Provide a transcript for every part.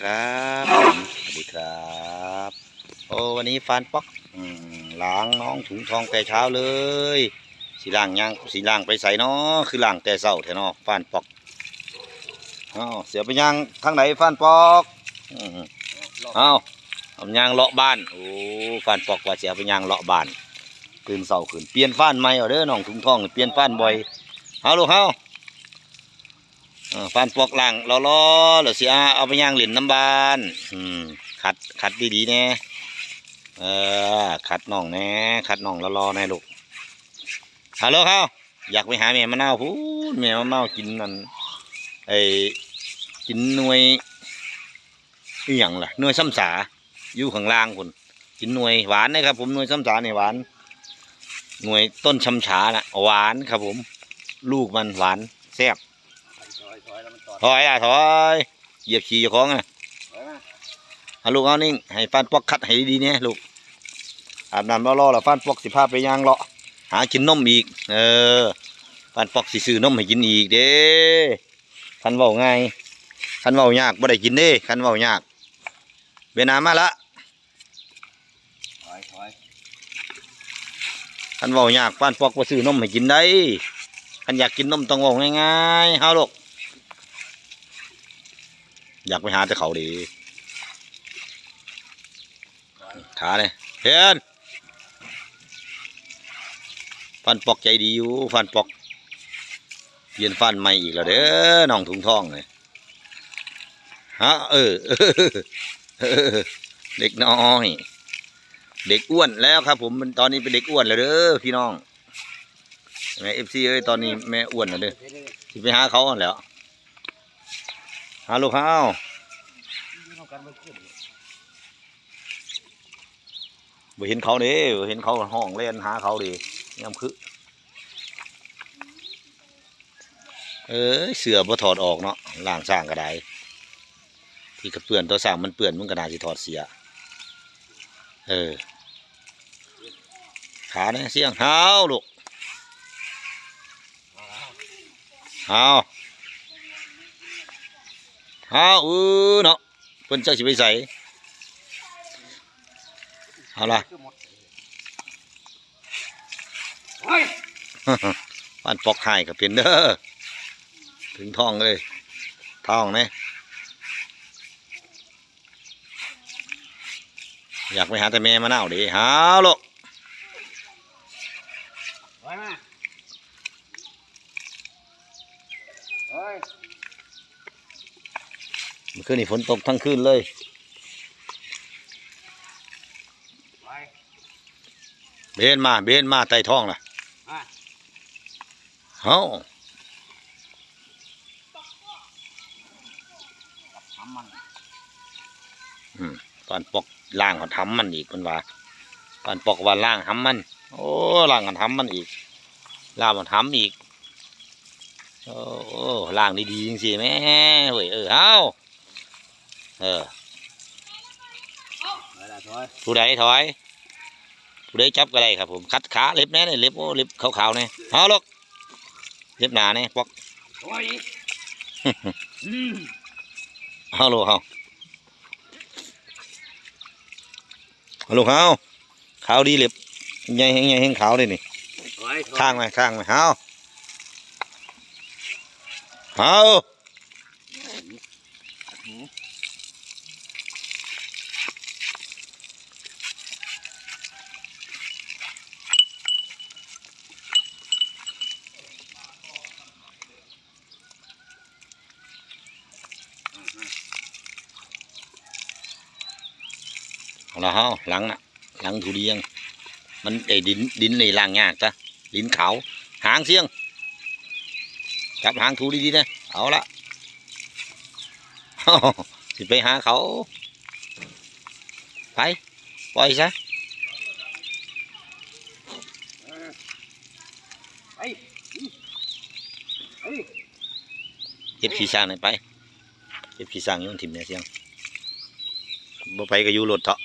ครับผมสวัสดีครับ โอ้วันนี้ฟานป๊อกอล้างน้องถุงทองแต่เช้าเลยสีล่างยังสีล่างไปใส่เนาะคือล่างแต่เช้าแทนาะฟานป๊อกอ้าวเสียไปยังทางไหนฟานป๊อกอืมเอาเอายางเลาะบ้านโอ้ฟานปอกว่าเสียไปยางเลาะบ้านตื่นเสาขึ้นเปลี่ยนฟ้านใหม่เอาเด้อน้องถุงทองเปลี่ยนฟ้านบ่อยเอาลูกเฮาเออ ฟันปอกหลังรอรอๆแล้วสิอาเอาไปย่างเหรียญน้ำบานขัดขัดดีๆแน่เออขัดน่องแน่ขัดน่องรอรอแน่ลูกฮัลโหลเขาอยากไปหาแม่มะนาวพูดแม่มะนาวกินนั่นไอ้กินหน่วยอีหยังล่ะหน่วยซ้ำสาอยู่ข้างล่างคุณกินหน่วยหวานนะครับ ผมหน่วยซ้ำสาเนี่ยหวาน หน่วยต้นชำฉาน่ะหวานครับผม ลูกมันหวานแซ่บ ถอยแล้วมันต่อถอยอะถอยเหยียบขี่เจ้าของอะถอยมาเอาลูกเอานิ่งให้ฟันปอกคัดให้ดีๆเนี่ยลูกอาบน้ำรอๆแล้วฟันปอกสิพาไปย่างเลาะหากินนมอีก เออฟันปอกสิซื้อนมให้กินอีกเด้คันเว้าง่ายคันเว้ายากบ่ได้กินเด้คันเว้ายากเวียดนามมาละถอยถอยคันเว้ายากฟันปอกบ่ซื้อนมให้กินได้คันอยากกินนมต้องเว้าง่ายๆเฮาลูก อยากไปหาแต่เขาดีขาเลยเฮียนฟันปอกใจดีอยู่ฟันปอกเปลี่ยนฟันใหม่อีกแล้วเด้อน้องถุงทองเลยฮะเออเด็กน้อย เด็กอ้วนแล้วครับ ผมมันตอนนี้เป็นเด็กอ้วนแล้วเด้อพี่น้องแม่เอฟซีเอ้ยตอนนี้แม่อ้วนแล้วเด้อสิไปหาเขาหั่นแล้ว หาลูกเขาเอากันมาขึ้นบ่เห็นเขาเด้บ่เห็นเขาห้องเล่นหาเขาดิยามคือเอ้ยเสือบ่ถอดออกเนาะล่างสร้างก็ได้ที่กระเปื่อนตัวสร้างมันเปื่อนมันก็น่าสิถอดเสีย เออ ขาเนี่ยเสียงเฮาลูกเฮา เฮาเออเนาะเพิ่นจักสิไปใส่เอาล่ะคือหมดเฮ้ยบ้านปอกไห้ก็เป็นเด้อถึงท้องเลยท้องเนี่ยอยากไปหาแต่แม่มาเน่าวดิหาลูก ถอยมาเฮ้ย เมื่อคืนนี่ฝนตกทั้งคืนเลยไปเบนมาเบนมาใต้ท้องล่ะมาเฮ้าจับทำมันตอนปอกล่างเขาทำมันอีกคนว่าตอนปอกว่าล่างทำมัน โอ้ล่างกันทำมันอีกล่างมันทำอีกโอ้โอ้ล่างดีๆจริงๆแม่เฮ้ยเออเฮ้า เออถอยละถอยผู้ใดถอยผู้ใดจับก็ได้ครับผมคัดขาเล็บแน่เลยเล็บโอ้เล็บขาวๆเนี่ยเอาลูกเล็บหนาเนี่ยปอกถอยดิอืมเอาลูกเอาเอาลูกเอาขาวดีเล็บใหญ่แห้งใหญ่แห้งขาวเลยนี่ถอยถอยข้างไหมข้างไหมเอาเอา เอาละเฮาหลังน่ะ หลังทุเรียง มันไอ้ดินดินในล่างยากจ้ะดินขาวหางเสียงจับหางถูดีๆนะเอาละสิไปหาเขาไปปล่อยซะเฮ้ยเฮ้ยเก็บขี้สร้างหน่อยไปเก็บขี้สร้างยุ่งถิ่มเนี่ยเสียงบ่ไปก็อยู่รถเถาะ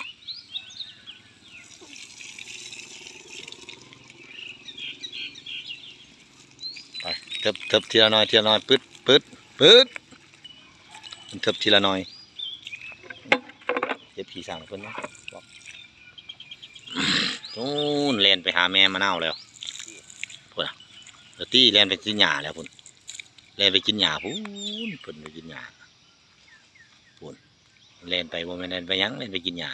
เทิบเทิบทีละหน้อยทีละหน้อยปึ๊ดปึ๊ดปึ๊ดมันเทิบทีละหน้อยเจ็บขี่สั่งเพิ่นนะบอกนู่นเล่นไปหาแม่มะนาวแล้วพุ่นอะเดี๋ยวตี้เล่นไปกินหญ้าแล้วพุ่นเล่นไปกินหญ้าพุ่นเพิ่นไปกินหญ้าพุ่นเล่นไปบ่แม่นเล่นไปยังเล่นไปกินหญ้า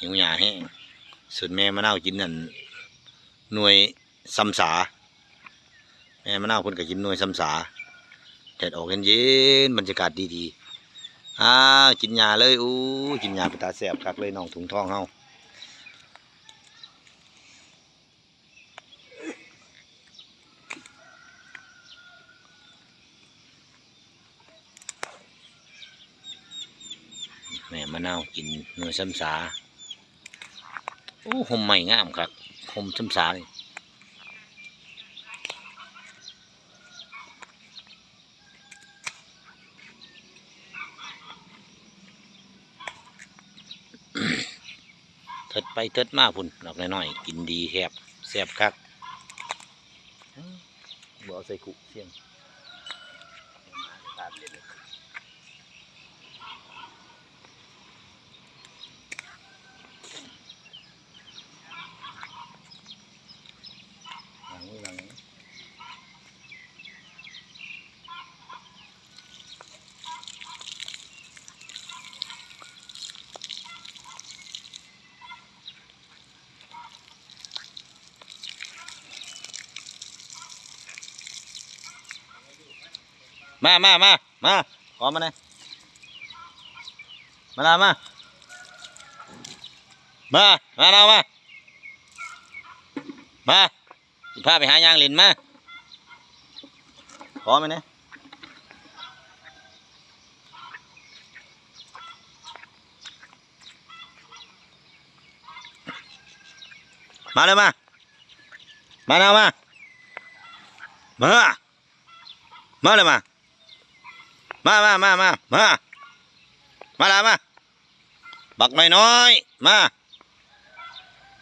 หิวหญ้าแห้งส่วนแม่มะนาวกินนั่นหน่วยซ้ำสา แม่มะนาวเพิ่นก็กินหน่วยซ้ำสาแดดออกเย็นๆบรรยากาศดีๆอ้าวกินหญ้าเลยอู้กินหญ้าไปตาแซ่บคักเลยน้องถุงทองเฮาแม่มะนาวกินหน่วยซ้ำสาโอ้ห่มใหม่งามครับห่มซ้ำสานี่ เถิดไปเถิดมาพุ่นดอกน้อยๆกินดีแฮบแซ่บคักบ่เอาใส่กุเสียงหลังไว้หลังไว้ มามามามาขอมาหน่อยมาลามามามาเรามามาสิพาไปหายางหลินมาขอมาเนี่ยมาเลยมา มาเรามา มา มาเลยมา มามามามามามาละมาบักน้อยน้อยๆมา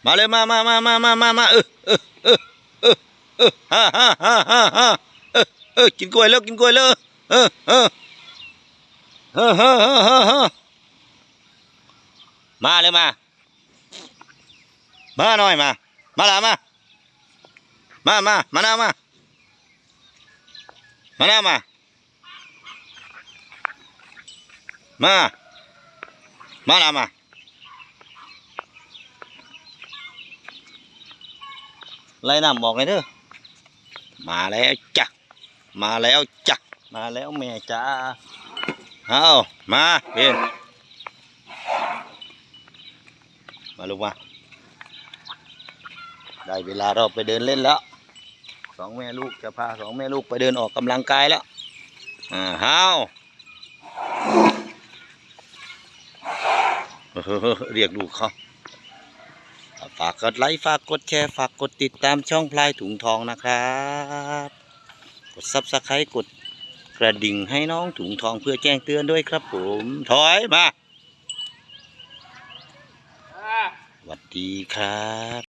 มาเลยมามามามามามามาเออเออเออเออเออฮ่าฮ่าฮ่าฮ่าฮ่าเออเออกินกล้วยแล้วกินกล้วยแล้วเออเออเออเออเออเออเออมาเลยมามาหน่อยมามาละมามามามาหน้ามามาหน้ามา มา มาละมาไล่น้ำบอกเลยเด้อมาแล้วจ้ะมาแล้วจ้ะมาแล้วแม่จ้าเอามาเพียนมาลูกมาได้เวลาเราไปเดินเล่นแล้วสองแม่ลูกจะพาสองแม่ลูกไปเดินออกกำลังกายแล้วอ่าเฮ้อ เรียกลูกเขาฝากกดไลค์ฝากกดแชร์ฝากกดติดตามช่องพลายถุงทองนะครับ กดซับสไครต์กดกระดิ่งให้น้องถุงทองเพื่อแจ้งเตือนด้วยครับผมถอยมาอ่าสวัสดีครับ